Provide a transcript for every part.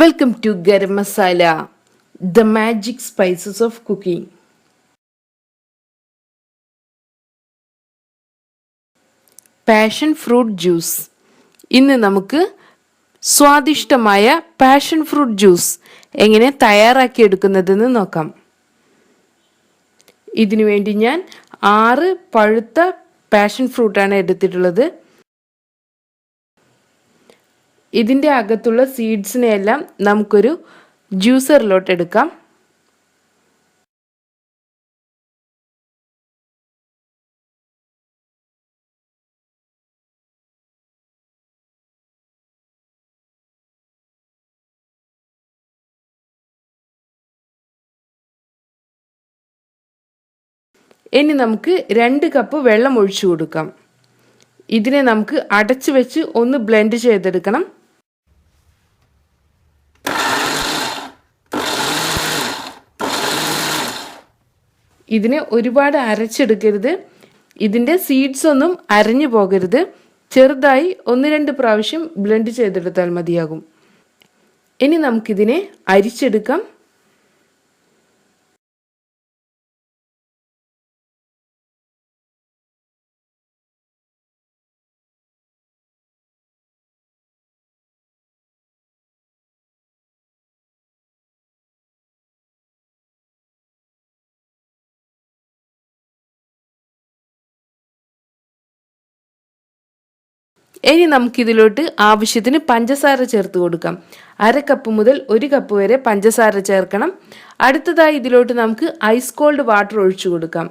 Welcome to garam masala the magic spices of cooking passion fruit juice ഇന്ന് നമുക്ക് സ്വാദിഷ്ടമായ passion fruit juice എങ്ങനെ തയ്യാറാക്കി എടുക്കുന്നതെന്ന് നോക്കാം. ഇതിനു വേണ്ടി ഞാൻ ആറ് പഴുത്ത പാഷൻ ഫ്രൂട്ടാണ് എടുത്തിട്ടുള്ളത്. ഇതിന്റെ അകത്തുള്ള സീഡ്സിനെ എല്ലാം നമുക്കൊരു ജ്യൂസറിലോട്ട് എടുക്കാം. ഇനി നമുക്ക് രണ്ട് കപ്പ് വെള്ളം ഒഴിച്ചു കൊടുക്കാം. ഇതിനെ നമുക്ക് അടച്ചു വെച്ച് ഒന്ന് ബ്ലെൻഡ് ചെയ്തെടുക്കണം. ഇതിനെ ഒരുപാട് അരച്ചെടുക്കരുത്. ഇതിന്റെ സീഡ്സ് ഒന്നും അരഞ്ഞു പോകരുത്. ചെറുതായി ഒന്ന് രണ്ട് പ്രാവശ്യം ബ്ലെൻഡ് ചെയ്തെടുത്താൽ മതിയാകും. ഇനി നമുക്കിതിനെ അരിച്ചെടുക്കാം. ഇനി നമുക്കിതിലോട്ട് ആവശ്യത്തിന് പഞ്ചസാര ചേർത്ത് കൊടുക്കാം. അര കപ്പ് മുതൽ ഒരു കപ്പ് വരെ പഞ്ചസാര ചേർക്കണം. അടുത്തതായി ഇതിലോട്ട് നമുക്ക് ഐസ് കോൾഡ് വാട്ടർ ഒഴിച്ചു കൊടുക്കാം.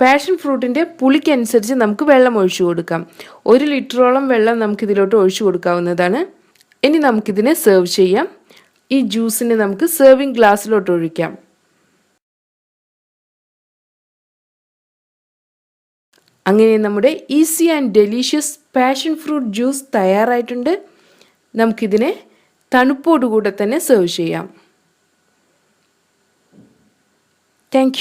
പാഷൻ ഫ്രൂട്ടിന്റെ പുളിക്കനുസരിച്ച് നമുക്ക് വെള്ളം ഒഴിച്ചു കൊടുക്കാം. ഒരു ലിറ്ററോളം വെള്ളം നമുക്ക് ഇതിലോട്ട് ഒഴിച്ചു കൊടുക്കാവുന്നതാണ്. ഇനി നമുക്കിതിനെ സെർവ് ചെയ്യാം. ഈ ജ്യൂസിനെ നമുക്ക് സെർവിങ് ഗ്ലാസ്സിലോട്ട് ഒഴിക്കാം. അങ്ങനെ നമ്മുടെ easy and delicious passion fruit juice തയ്യാറായിട്ടുണ്ട്. നമുക്കിതിനെ തണുപ്പോടുകൂടെ തന്നെ സെർവ് ചെയ്യാം. താങ്ക്